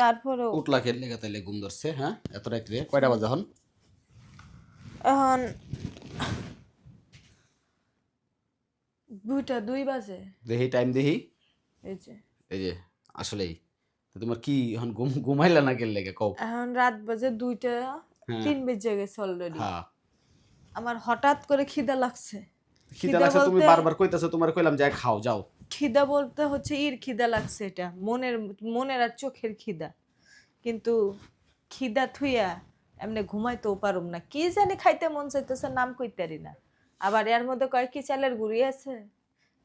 তারপরেও উঠলা খেললে তাইলে ঘুম ধরছে হ্যাঁ? এত রাত্রে কয়টা বাজে এখন? এখন দুইটা দুই বাজে। দেখি টাইম দেখি এই যে। এই যে আসলেই। তো তোমার কি এখন ঘুম ঘুমাইলা না গেলে কও। এখন রাত বাজে দুইটা হ্যাঁ। তিন বেজে গেছে অলরেডি হ্যাঁ। আমার হঠাৎ করে খিদা লাগছে। খিদা লাগছে তুমি বারবার কইতাছো তোমার কইলাম যে খাও যাও। খিদা বলতে হচ্ছে ইর খিদা লাগছে এটা। মনের মনের আর চোখের খিদা। কিন্তু খিদা থুইয়া এমনি ঘুমাইতেও পারুম না। কি জানি খাইতে মন চাইতেছে নাম কইতারি না। আবার এর মধ্যে কয় কি চালের গুড়ি আছে?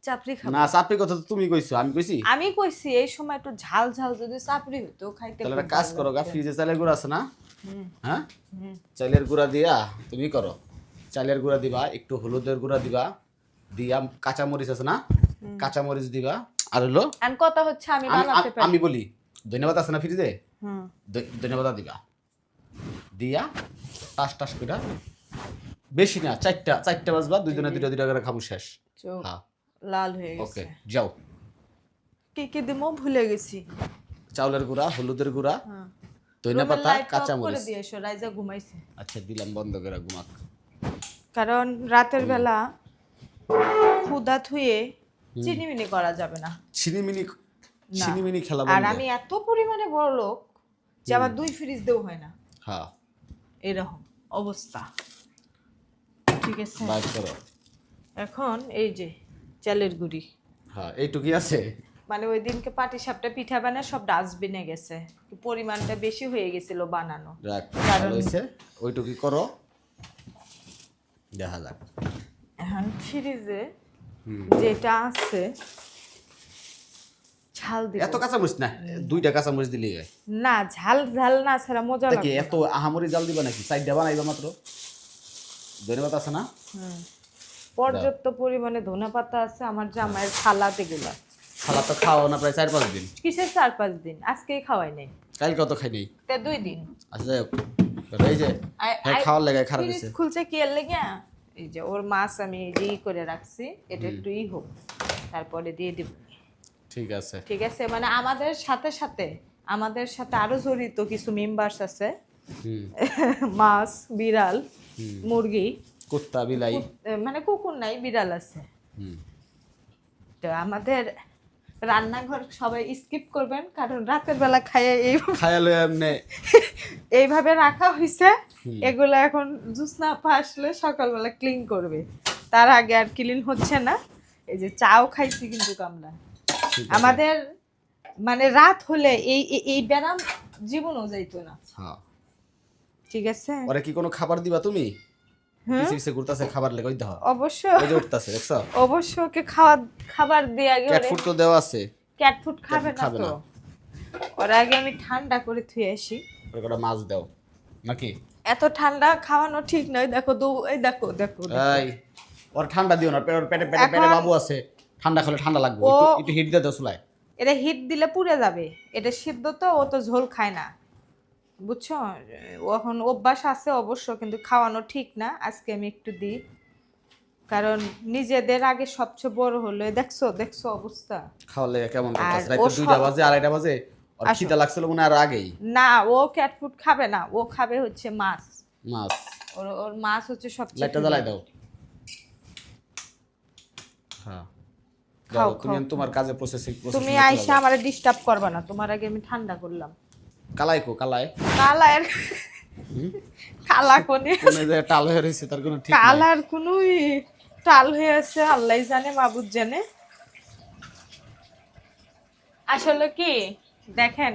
চাপড়ি খাব। না চাপড়ি কথা তো তুমি কইছো আমি কইছি? আমি কইছি এই সময় একটু ঝাল ঝাল যদি চাপড়ি হতো খাইতে তাহলে একটা কাজ করো গা ফ্রিজে চালের গুঁড়া আছে না? হ্যাঁ? চালের গুঁড়া দিয়া তুমি করো। চালের গুঁড়া দিবা একটু হলুদের গুঁড়া দিবা দিয়া কাঁচা মরিচ আছে না? কাঁচা মরিচ দিবা আর হলো কথা হচ্ছে আমি বানাতে পারি। আমি বলি ধন্যবাদ আছে না ফ্রিজে? হুম। ধন্যবাদ দিবা। দিয়া টাস টাস করে বেশি না চারটা চারটা বাজবা দুইজনে দুইটা দুইটা করে খাব শেষ। হ্যাঁ। লাল হয়ে ওকে যাও। কি কি দিমো ভুলে গেছি। চাউলের গুঁড়া হলুদের গুঁড়া হ্যাঁ। ধনিয়া পাতা কাঁচা মরিচ রাইজা ঘুমাইছে। আচ্ছা দিলাম বন্ধ করে ঘুমাক। কারণ রাতের বেলা ক্ষুদা থুয়ে চিনিমিনি করা যাবে না। ছিনিমিনি না। ছিনিমিনি খেলা আর আমি এত পরিমাণে বড় লোক যে আমার দুই ফ্রিজ দেও হয় না। হ্যাঁ এরকম অবস্থা। ঠিক আছে? এখন এই যে চালের গুড়ি। হ্যাঁ এইটুকুই আছে? মানে ওই দিনকে পাটি সাপটা পিঠা বানায় সব ডাস্টবিনে গেছে। পরিমাণটা বেশি হয়ে গেছিল বানানো। ভালো হয়েছে। ওইটুকুই করো। দেখা যাক। এখন ফ্রিজে। যেটা আছে ঝাল এত কাঁচামরিচ না? দুইটা কাঁচামরিচ দিলেই হয়। না ঝাল ঝাল না ছাড়া মজা লাগে এত আহামরি জাল দিবা নাকি? সাইডটা বানাইবা মাত্র। ধন্যবাদ আছে না? পর্যাপ্ত পরিমাণে ধনে পাতা আছে আমার জামাইয়ের খালাত এগুলা। খালা তো খাওয়া না প্রায় চার পাঁচ দিন। কিসের চার পাঁচ দিন? আজকেই খাওয়াই নাই। কাল কত খাই নেই। তে দুই দিন। আচ্ছা যাই হোক। এই যে হ্যাঁ খাওয়ার লেগে খারাপ খুলছে কি এর লেগে? এই যে ওর মাছ আমি ই করে রাখছি এটা একটু ই হোক তারপরে দিয়ে দিব। ঠিক আছে। ঠিক আছে মানে আমাদের সাথে সাথে আমাদের সাথে আরও জড়িত কিছু মেম্বার্স আছে। মাছ বিড়াল মুরগি। কুত্তা বিলাই। মানে কুকুর নাই বিড়াল আছে। তো আমাদের রান্নাঘর সবাই স্কিপ করবেন কারণ রাতের বেলা খাইয়ে এই খায়ালো এমনি এইভাবে রাখা হয়েছে এগুলো এখন জুসনা আপা আসলে সকালবেলা ক্লিন করবে। তার আগে আর ক্লিন হচ্ছে না। এই যে চাও খাইছি কিন্তু আমরা। আমাদের মানে রাত হলে এই এই- ব্যায়াম জীবনও যাইতো না। হ্যাঁ। ঠিক আছে? ওরে কি কোনো খাবার দিবা তুমি? হুম? কিছু কিছু ঘুরতাছে খাবার লেগে ওই অবশ্য ওই যে উঠতাছে দেখছ? অবশ্য ওকে খাওয়া খাবার দিয়ে আগে ক্যাট ফুড তো দেওয়া আছে। ক্যাট ফুড খাবে না তো? ওর আগে আমি ঠান্ডা করে থুয়ে আসি। ওর কটা মাছ দাও। নাকি? এত ঠান্ডা খাওয়ানো ঠিক নয়। দেখো দু এই দেখো দেখো দেখো। এই ওর ঠান্ডা দিও না। পেটে পেটে পেটে পেটে বাবু আছে। ঠান্ডা খেলে ঠান্ডা লাগবে। একটু একটু হিট দিয়ে দাও চুলায়। এটা হিট দিলে পুড়ে যাবে। এটা সিদ্ধ তো ও তো ঝোল খায় না। বুঝছ? ও এখন অভ্যাস আছে অবশ্য কিন্তু খাওয়ানো ঠিক না আজকে আমি একটু দিই। কারণ নিজেদের আগে সবচেয়ে বড় হলো দেখছ দেখছ অবস্থা। খাওয়ার লেগে কেমন আর দুইটা বাজে আড়াইটা বাজে আসো। খিদা লাগছিল মনে আর আগেই। না ও ক্যাট ফুড খাবে না ও খাবে হচ্ছে মাছ। মাছ। ওর ওর মাছ হচ্ছে সবচেয়ে লাইটটা জ্বালাই দাও। হ্যাঁ। দাও, তুমি তোমার কাজে প্রসেসিং তুমি আইসা আমারে ডিস্টার্ব করবে না তোমার আগে আমি ঠান্ডা করলাম। কালাই কো কালাই। কালার। কালা কোনে? কোনে যে টাল হয়ে রয়েছে তার কোনো ঠিক কালার কোনো টাল হয়ে আছে আল্লাহ জানে মাবুদ জানে। আসলে কি দেখেন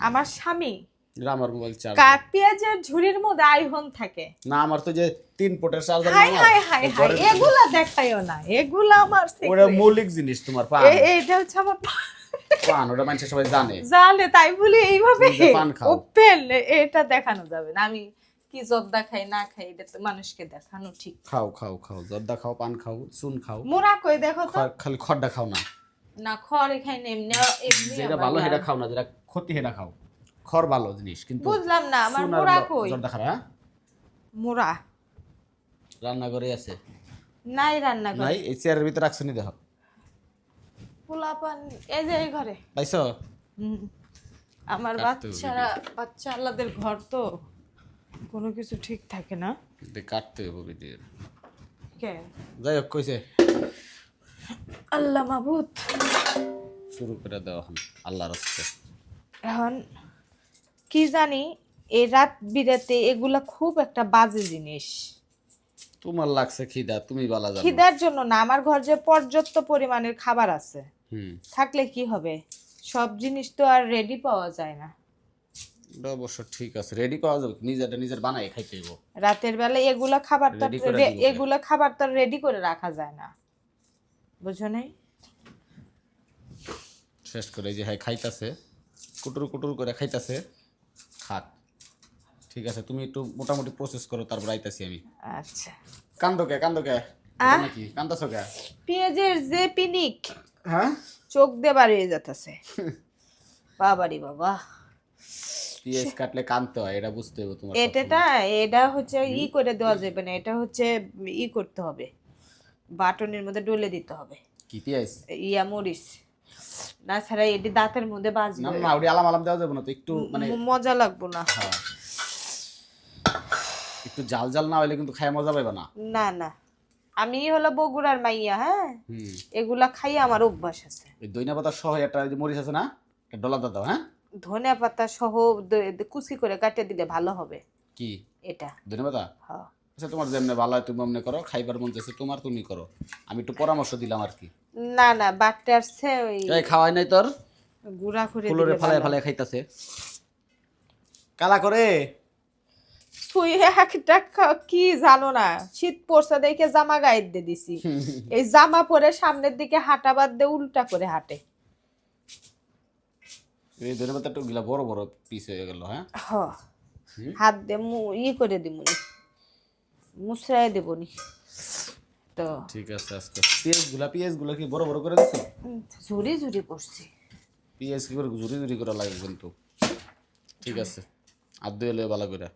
আমার স্বামী এটা আমার মোবাইল চার্জ পেঁয়াজের ঝুড়ির মধ্যে আইফোন থাকে। না আমার তো যে তিন পোটের চার্জার হাই হাই হাই হাই এগুলা দেখাইও না এগুলা আমার ওটা মৌলিক জিনিস তোমার পান। এ- এইটা হচ্ছে আমার পান ওটা মানুষ সবাই জানে। জানে তাই বলি এইভাবে পান খাও। ওপেন এটা দেখানো যাবে না। আমি কি জর্দা খাই না খাই এটা তো মানুষকে দেখানো ঠিক। খাও খাও খাও জর্দা খাও পান খাও চুন খাও। মোরা কই দেখো তো। খালি খড়টা খাও না। না খড় খাই না এমনি এমনি যেটা ভালো সেটা খাও না যেটা ক্ষতি সেটা খাও। খড় ভালো জিনিস কিন্তু বুঝলাম না আমার মোরা কই? জর্দা খারা মোরা রান্নাঘরে আছে। নাই রান্না করে। নাই এই চেয়ারের ভিতরে রাখছো নি দেখো। পোলাপান এই যে এই ঘরে। পাইছো। আমার বাচ্চারা বাচ্চা আল্লাদের ঘর তো। কোনো কিছু ঠিক থাকে না। কাটতে হবে ভিডিও কে? যাই হোক কইছে। আল্লাহ মাবুদ। শুরু করে দেওয়া এখন আল্লাহর হস্তে এখন কি জানি এই রাত বিরাতে এগুলা খুব একটা বাজে জিনিস। তোমার লাগছে খিদা তুমি বালা জানো। খিদার জন্য না আমার ঘর যে পর্যাপ্ত পরিমাণের খাবার আছে। থাকলে কি হবে? সব জিনিস তো আর রেডি পাওয়া যায় না। এটা অবশ্য ঠিক আছে। রেডি পাওয়া যাবে নিজের খাইতে হইব। রাতের বেলা এগুলা খাবার তো? এগুলা খাবার তো রেডি করে রাখা যায় না। বুঝো নাই? শেষ করে যে হ্যাঁ খাইতাছে। কুটুর কুটুর করে খাইতাছে। খাক। ঠিক আছে তুমি একটু মোটামুটি প্রসেস করো তারপর আইতাছি আমি। আচ্ছা। কান্দো কে কান্দো কে? নাকি? কান্দাছো কে? পেঁয়াজের যে পিনিক। হ্যাঁ? চোখ দিয়ে বাড়িয়ে যাতেছে বাবারি বাবা। পিএস কাটলে কানতে হয় এটা বুঝতে হবে তোমার এটাটা এটা হচ্ছে ই করে দেওয়া যাবে না এটা হচ্ছে ই করতে হবে। বাটনের মধ্যে ডলে দিতে হবে। কি পিএস? ইয়া মরিচ। না ছাড়া এটি দাঁতের মধ্যে না বাজবে না ওটি আলাম আলাম দেওয়া যাবে না তো একটু মানে মজা লাগবো না। হ্যাঁ। একটু জাল জাল না হলে কিন্তু খায় মজা পাবে না। না না। আমি হলো বগুড়ার মাইয়া হ্যাঁ? এগুলা খাই আমার অভ্যাস আছে। দইনা পাতা সহ একটা মরিচ আছে না ডলা দাও হ্যাঁ? ধনিয়া পাতা সহ কুচি করে কাটে দিলে ভালো হবে। কি? এটা। দইনা পাতা? হ্যাঁ আচ্ছা তোমার যেমনি ভালো হয় তুমি অমনি করো খাইবার মন চাইছে তোমার তুমি করো। আমি একটু পরামর্শ দিলাম আর কি। না না বাটতে আসছে ওই এই খাওয়াই নাই তোর? গুড়া করে ফুলরে ফালায়। ফালায় খাইতাছে। কালা করে? তুই একটা কি জানো না? শীত পড়ছে দেখে জামা গায়ে দিয়ে দিছি। এই জামা পরে সামনের দিকে হাঁটা বাদ দিয়ে উল্টা করে হাঁটে। এই পাতা একটু গিলা বড় বড় পিস হয়ে গেল হ্যাঁ? হাত দিয়ে মু- ই করে দিবনি মুসরাই দেবনি তো ঠিক আছে আস্তে। পিএসগুলা পিএসগুলা কি বড় বড় করে দিছো? ঝুরি ঝুরি পড়ছে পিএস কি করে ঝুরি ঝুরি করা লাগে কিন্তু? ঠিক আছে। আর দুই ভালো করে।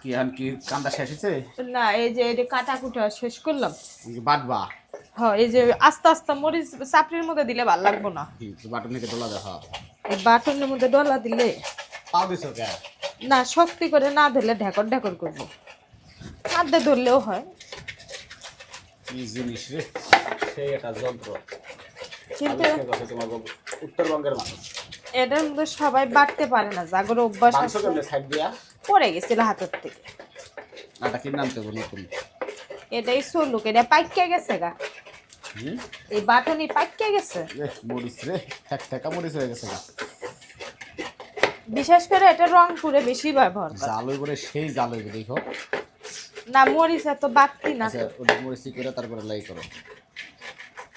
কি এখন কি কান্দা শেষ হয়েছে? না এই যে এটা কাটা কুটা শেষ করলাম। বাটবা। হ এই যে আস্তে আস্তে মরিচ চাপড়ির মধ্যে দিলে ভালো লাগবো না। বাটন থেকে ডলা দেখা এই বাটনের মধ্যে ডলা দিলে পাও দিছো কে? না শক্তি করে না ধরলে ঢেকর ঢেকর করব। হাতে ধরলেও হয়। কি জিনিস রে? সেই একটা যন্ত্র। কিন্তু। উত্তরবঙ্গের মানুষ। এটার মধ্যে সবাই বাড়তে পারে না জাগর অভ্যাস পড়ে গেছিল হাতের থেকে। আটা কিনে আনতে হবে নতুন এটাই চলুক এটা পাইকা গেছে গা। এই বাটনি পাইকা গেছে? এ, মরিচ রে ঠেক ঠেকা মরিচ হয়ে গেছে গা। বিশেষ করে এটা রংপুরে বেশি ব্যবহার করে। জাল হইব রে সেই জাল হইব দেখো। না মরিচ এত বাড়তি না। ওটা মরিচ করে তারপরে লাই করো।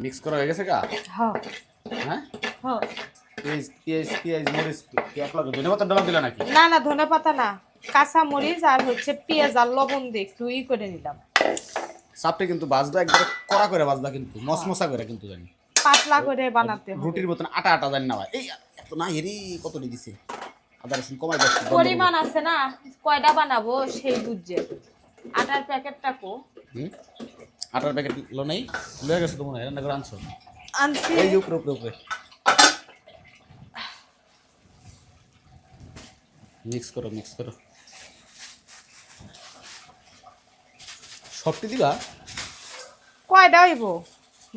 মিক্স করা হয়ে গেছে গা? হ। হ্যাঁ? হ। পেঁয়াজ পেঁয়াজ পেঁয়াজ মরিচ। কি ধনে পাতা ডলা দিলা নাকি? না না ধনে পাতা না। কাঁচা মরিচ আর হচ্ছে পেঁয়াজ আর লবণ দিয়ে একটু ই করে নিলাম। সাপটা কিন্তু বাজবা একবার কড়া করে বাজবা কিন্তু মসমসা করে কিন্তু জানি। পাতলা করে বানাতে হবে। রুটির মতন আটা আটা জানি না ভাই। এই এত না হেরি কত দিয়ে দিছে? আদা রসুন কমাই দাও পরিমাণ আছে না কয়টা বানাবো সেই বুঝছে। আটার প্যাকেটটা কো। আটার প্যাকেট লো নেই লয়ে গেছো তো মনে হয় রান্না করে আনছো? আনছি। এই যে উপরে উপরে উপরে। মিক্স করো মিক্স করো। সবটি দিবা? কয়টা হইব?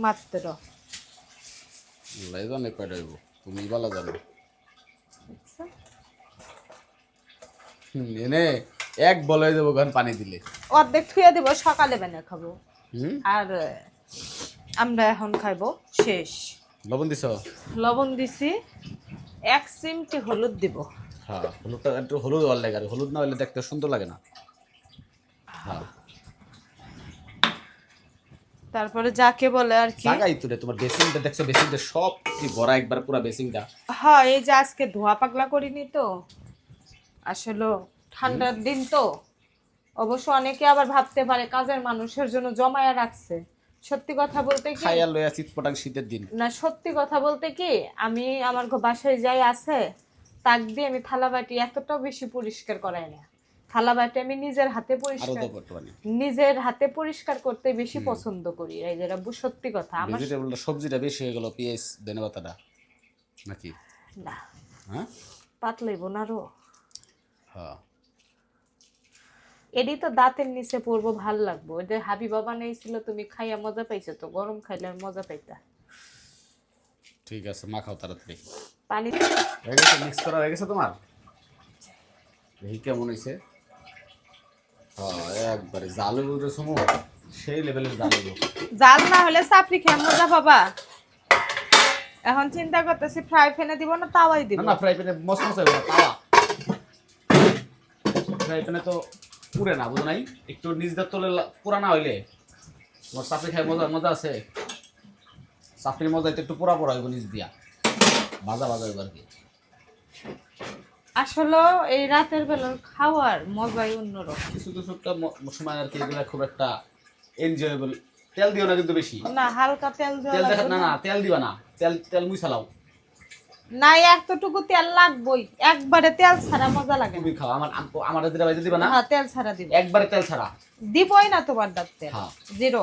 মাত্র। লাই জানে কয়টা হইব তুমি বালা জানো। হুম, এনে এক বলে দেবো গান পানি দিলে। অর্ধেক থুয়ে দেবো সকালে বেনে খাব। আর আমরা এখন খাইবো শেষ। লবণ দিছ? লবণ দিছি এক চিমটি হলুদ দিব। হ্যাঁ হলুদটা একটু হলুদ হওয়ার লাগে আর হলুদ না হলে দেখতে সুন্দর লাগে না। হ্যাঁ। তারপরে যাকে বলে আর কি? তো রে তোমার বেসিংটা দেখছ বেসিংটা সব কি ভরা একবার পুরো বেসিংটা হ্যাঁ এই যে আজকে ধোয়া পাগলা করিনি তো। আসলে ঠান্ডার দিন তো। অবশ্য অনেকে আবার ভাবতে পারে কাজের মানুষের জন্য জমায়া রাখছে। সত্যি কথা বলতে কি? খাইয়া লইয়া চিৎপটাং শীতের দিন। না সত্যি কথা বলতে কি? আমি আমার বাসায় যাই আছে তাক দিয়ে আমি থালা বাটি এতটাও বেশি পরিষ্কার করাই না। থালা বাটি আমি নিজের হাতে পরিষ্কার করতে নিজের হাতে পরিষ্কার করতে বেশি পছন্দ করি। এই যে রাব্বু সত্যি কথা আমার ভেজিটেবলটা সবজিটা বেশি হয়ে গেল পেঁয়াজ ধনে পাতাটা নাকি? না। হ্যাঁ? পাতলাই বোনারও হ্যাঁ। এডি তো দাঁতের নিচে পড়ব ভালো লাগবো। ওই যে হাবি বাবা নেইছিল তুমি খাইয়া মজা পাইছো তো গরম খাইলে মজা পাইতা। ঠিক আছে মাখাও তাড়াতাড়ি। পানি হয়ে গেছে মিক্স করা হয়ে গেছে তোমার? দেখি কেমন হয়েছে। হ্যাঁ একবারে জাল সমু সেই লেভেলের জাল জাল না হলে চাপড়ি খেয়ে মজা পাবা। এখন চিন্তা করতেছি ফ্রাই প্যানে দিব না তাওয়াই দিব? না ফ্রাই প্যানে মস মস হইব তাওয়া। ফ্রাই প্যানে তো পুড়ে না বুঝো নাই? একটু নিজ দাঁত তোলে পুরা না হইলে। তোমার চাপড়ি খাই মজা মজা আছে। চাপড়ির মজা একটু পোড়া পোড়া হইব নিজ দিয়া। ভাজা ভাজা আর কি? আসলে এই রাতের বেলার খাওয়ার মজাই অন্যরকম। কিছু কিছু সময় আর কি এগুলা খুব একটা এনজয়েবল তেল দিও না কিন্তু বেশি। না হালকা তেল দেওয়া তেল দেখা না না তেল দিবা না। তেল তেল মুই চালাও না এতটুকু তেল লাগবই। একবারে তেল ছাড়া মজা লাগে তুমি খাও আমার আম- আমার দিলে বাইজে দিবা না? হ্যাঁ তেল ছাড়া দিব। একবারে তেল ছাড়া। দিবই না তোমার দাঁত তেল। হ্যাঁ। জিরো।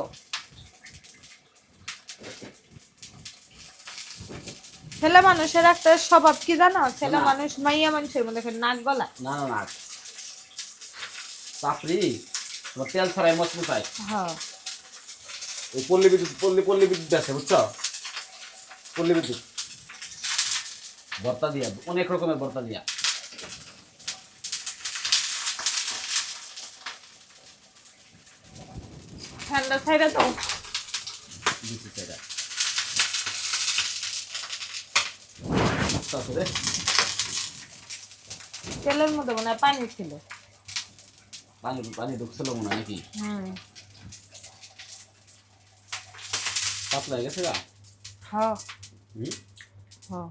ছেলে মানুষের একটা স্বভাব কি জানো? ছেলে মানুষ মাইয়া মানুষের মধ্যে ফের নাক গলা না না না। চাপড়ি তেল ছাড়াই মচমচাই হ্যাঁ। ওই পল্লী বিদ্যুৎ পল্লী পল্লী বিদ্যুৎ আছে বুঝছ? পল্লী বিদ্যুৎ। ভর্তা দিয়া অনেক রকমের ভর্তা দিয়া। ঠান্ডা ছাইরা তো দিচ্ছি সেটা আচ্ছা রে তেলের মধ্যে মনে পানি ছিল। পানি পানি ঢুকছিল মনে হয় নাকি? পাতলা হয়ে গেছে গা? হ্যাঁ হ্যাঁ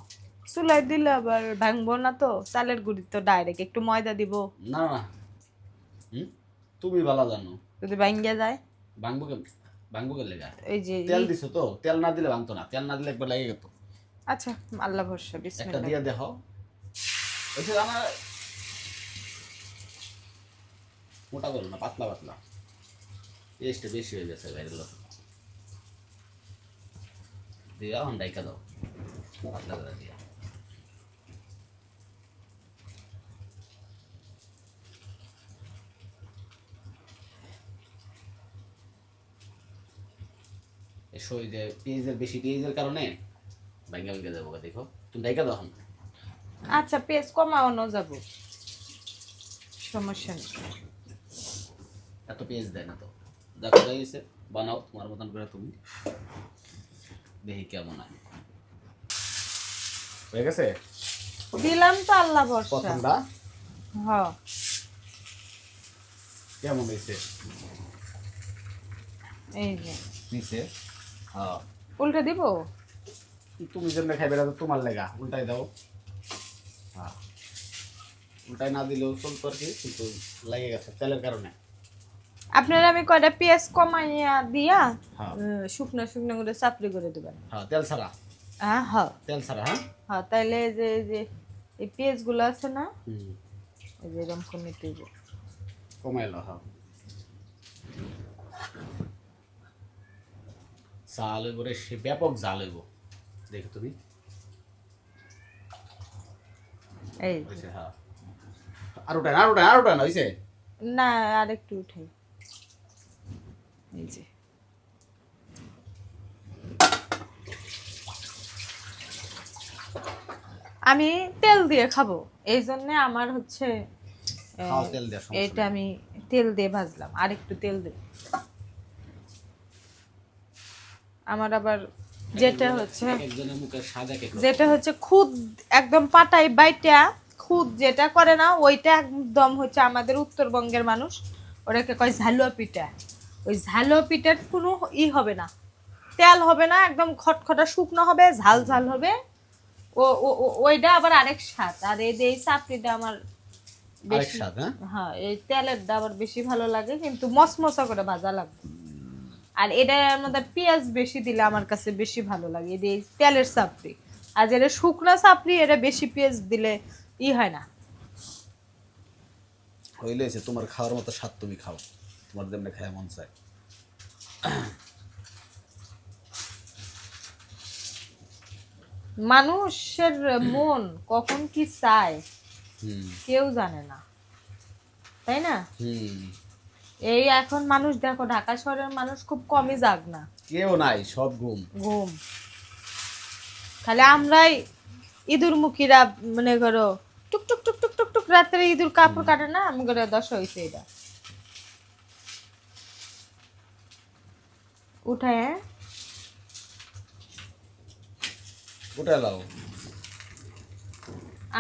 চুলাই দিলে আবার ভাঙবো না তো চালের গুঁড়ি তো ডাইরেক্ট একটু ময়দা দিব। না না তুমি ভালো জানো। যদি ভাঙ্গিয়া যায়? ভাঙবো ভাঙবো কে লেগা? এই যে তেল দিছো তো? তেল না দিলে ভাঙতো না। তেল না দিলে একবার লেগে যেত আচ্ছা আল্লাহ ভরসা একটা বিসমিল্লাহ। দিয়ে দেখো ওইসে আমার মোটা করো না পাতলা পাতলা। টেস্টটা বেশি হয়ে গেছে বাইরের লোক। দিয়া এখন ডাইকা দাও। পাতলা করে দিয়া। এসো পেঁয়াজের বেশি পেঁয়াজের কারণে ভাঙ্গা ভাঙ্গা যাব দেখো। তুমি ডাইকা দাও আচ্ছা পেঁয়াজ কমানো যাব। সমস্যা নেই। এত পেঁয়াজ দেয় না তো। দেখো যাই গেছে। বানাও তোমার মতন করে তুমি। দেখি কেমন হয়। হয়ে গেছে? দিলাম তো আল্লাহ ভরসা। প্রথমটা হ্যাঁ কেমন হয়েছে? এই যে। নিচে? হ্যাঁ উল্টে দিব? তুমি যেমন খাইবে তো তোমার লেগা উল্টাই দাও। হ্যাঁ। উল্টাই না দিলেও চলতো আর কি কিন্তু লেগে গেছে তেলের কারণে। আপনার আমি কয়টা পেঁয়াজ কমাইয়া দিয়া হ্যাঁ। শুকনো শুকনো করে চাপড়ি করে দেবেন? হ্যাঁ তেল ছাড়া। হ্যাঁ হ্যাঁ। তেল ছাড়া হ্যাঁ? হ্যাঁ তাইলে যে যে এই পেঁয়াজগুলো আছে না এই যে এরকম করে নিতে। কমাইলো হ্যাঁ। জাল হইব রে সে ব্যাপক জাল হইব। দেখো তুমি। এই হ্যাঁ। আর ওটা আর ওটা আর ওটা না হয়েছে না আর একটু উঠাই। এই যে। আমি তেল দিয়ে খাব। এই জন্য আমার হচ্ছে খাও তেল দেওয়া সমস্যা এটা আমি তেল দিয়ে ভাজলাম। আর একটু তেল দেব। আমার আবার যেটা হচ্ছে। যেটা হচ্ছে খুদ একদম পাটাই বাইটা খুদ যেটা করে না ওইটা একদম হচ্ছে আমাদের উত্তরবঙ্গের মানুষ ওটাকে কয় ঝালুয়া পিঠা। ওই ঝালুয়া পিঠার কোনো ই হবে না। তেল হবে না একদম খটখটা শুকনো হবে ঝাল ঝাল হবে। ও ওইটা আবার আরেক স্বাদ। আর এই এই চাপড়িটা আমার বেশি হ্যাঁ? হ্যাঁ এই তেলেরটা আবার বেশি ভালো লাগে কিন্তু মসমসা করে ভাজা লাগবে। আর এটার মধ্যে পেঁয়াজ বেশি দিলে আমার কাছে বেশি ভালো লাগে। এই তেলের চাপড়ি। আর যেটা শুকনো চাপড়ি এটা বেশি পেঁয়াজ দিলে ই হয় না। হইলে তোমার খাওয়ার মতো স্বাদ তুমি খাও। তোমার যেমনি খায় মন চায়। মানুষের মন কখন কি চায় কেউ জানে না। তাই না? হুম। এই এখন মানুষ দেখো ঢাকা শহরের মানুষ খুব কমই যাক না। কেউ নাই সব ঘুম। ঘুম। খালি আমরাই ইঁদুর মুখীরা মনে করো টুক টুক টুক টুক টুক টুক রাত্রে ইঁদুর কাপড় কাটে না আমি করে দশ হয়েছে এটা। উঠে হ্যাঁ? উঠে লাও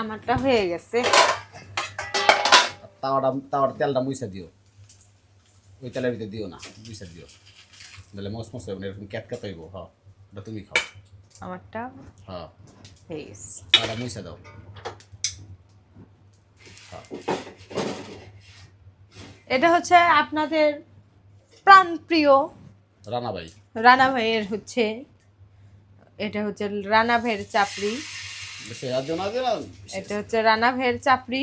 আমারটা হয়ে গেছে। তাওয়াটা তাওয়ার তেলটা মুইসা দিও। ওই তেলের ভিতরে দিও না মুইসা দিও। তাহলে মস মস হবে এরকম ক্যাট ক্যাট হইব হ্যাঁ। ওটা তুমি খাও। আমারটা? হ্যাঁ। গেছে তাওয়াটা মুইসা দাও। হ্যাঁ। এটা হচ্ছে আপনাদের প্রাণপ্রিয় রানা ভাই। রানা ভাইয়ের হচ্ছে এটা হচ্ছে রানা ভাইয়ের চাপড়ি। আর এটা হচ্ছে রানা ভাইয়ের চাপড়ি।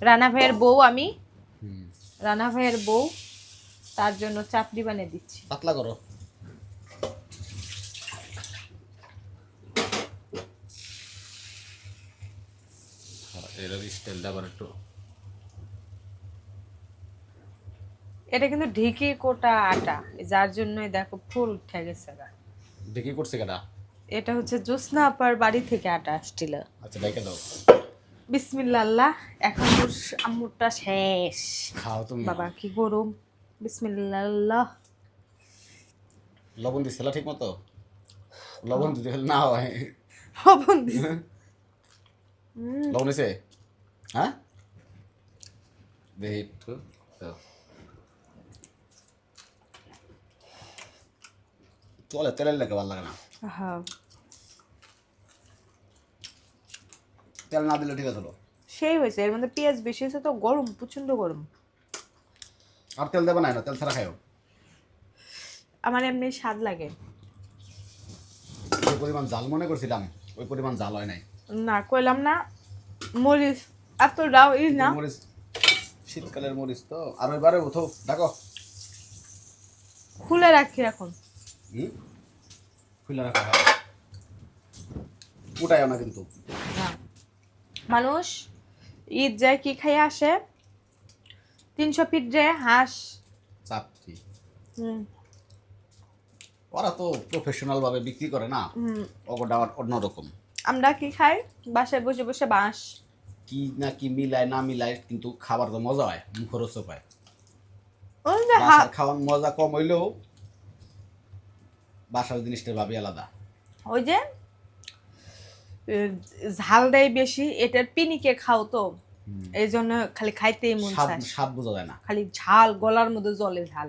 রানা ভাইয়ের বউ আমি। রানা ভাইয়ের বউ। তার জন্য চাপড়ি বানিয়ে দিচ্ছি। পাতলা করো। হ্যাঁ, স্টাইলটা আবার একটু। এটা কিন্তু ঢেকে কোটা আটা যার জন্য দেখো ফুল উঠে গেছে গা। দেখি করছে কেটা এটা হচ্ছে জ্যোৎস্না আপার বাড়ি থেকে আটা আসছিল। আচ্ছা ডাইকে দাও বিসমিল্লা আল্লাহ এখন আম্মুরটা শেষ। খাও তুমি। বাবা কি গরম। বিসমিল্লা আল্লাহ লবণ দিছিলা ঠিক মতো? লবণ দিতে হলে না হয়। লবণ। লবণ দিছে? হ্যাঁ? একটু দাও। চলে তেলের লেগে ভালো লাগে না। হ্যাঁ তেল না দিলে ঠিক আছে সেই হয়েছে এর মধ্যে পেঁয়াজ বেশি হয়েছে তো গরম প্রচণ্ড গরম। আর তেল দেবে না না? তেল ছাড়া খাইও। আমার এমনি স্বাদ লাগে। যে পরিমাণ জাল মনে করছিলাম ওই পরিমাণ জাল হয় নাই। না কইলাম না মরিচ এত ডাও ই না। মরিচ শীতকালের মরিচ তো। আর ওইবারে উঠো দেখো খুলে রাখি এখন। হুম? খুলে রাখা উঠাইও না কিন্তু। মানুষ ঈদ যায় কি খাইয়ে আসে? তিনশো ফিট যে হাঁস। চাপটি। হুম। ওরা তো প্রফেশনাল ভাবে বিক্রি করে না। আবার অন্যরকম। আমরা কি খাই? বাসায় বসে বসে বাঁশ। কি না কি মিলায় না মিলায় কিন্তু খাবার তো মজা হয় মুখরোচক হয়। খাওয়ার মজা কম হইলেও বাসার জিনিসটার ভাবি আলাদা। ওই যে ঝাল দেয় বেশি এটার পিনিকে খাও তো। এই জন্য খালি খাইতেই মন চায়। স্বাদ বোঝা যায় না। খালি ঝাল গলার মধ্যে জলে ঝাল।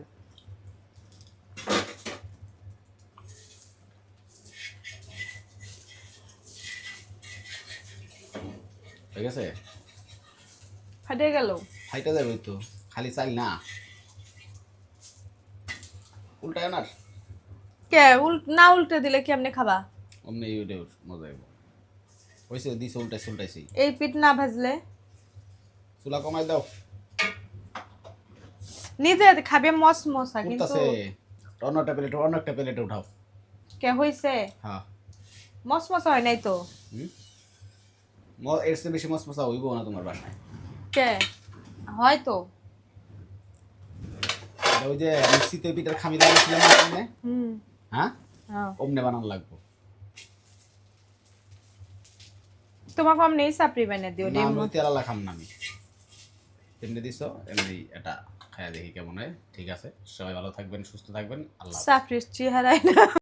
ঠিক আছে ফাটে গেল। খাইতে যাবে তো খালি চাল না। উল্টায় না কে? উল না উল্টে দিলে কেমনে খাবা? অমনি ইউটিউব মজা আইব হয়েছে দিছে উল্টাইছে উল্টাইছে। এই পিঠ না ভাজলে? চুলা কমাই দাও। নিজে খাবে মস মশা কিন্তু অন্য একটা প্লেটে অন্য একটা প্লেটে উঠাও। কে হইছে? হ্যাঁ। মস মশা হয় নাই তো? ম- এর চেয়ে বেশি মশ মশা হইব না তোমার বাসায়। কে? হয়তো এটা ওই যে শীতের পিঠার খামি দিয়েছিলাম না হুম। হ্যাঁ? হ্যাঁ। অমনে বানানো লাগবো। তোমাকে আমি নেই সাপড়ি বানিয়ে দিও না আমি তেলালা খাম না আমি। এমনি দিছ, এমনি এটা হ্যাঁ দেখি কেমন হয় ঠিক আছে, সবাই ভালো থাকবেন, সুস্থ থাকবেন, আল্লাহ। সাপড়ির চেহারাই না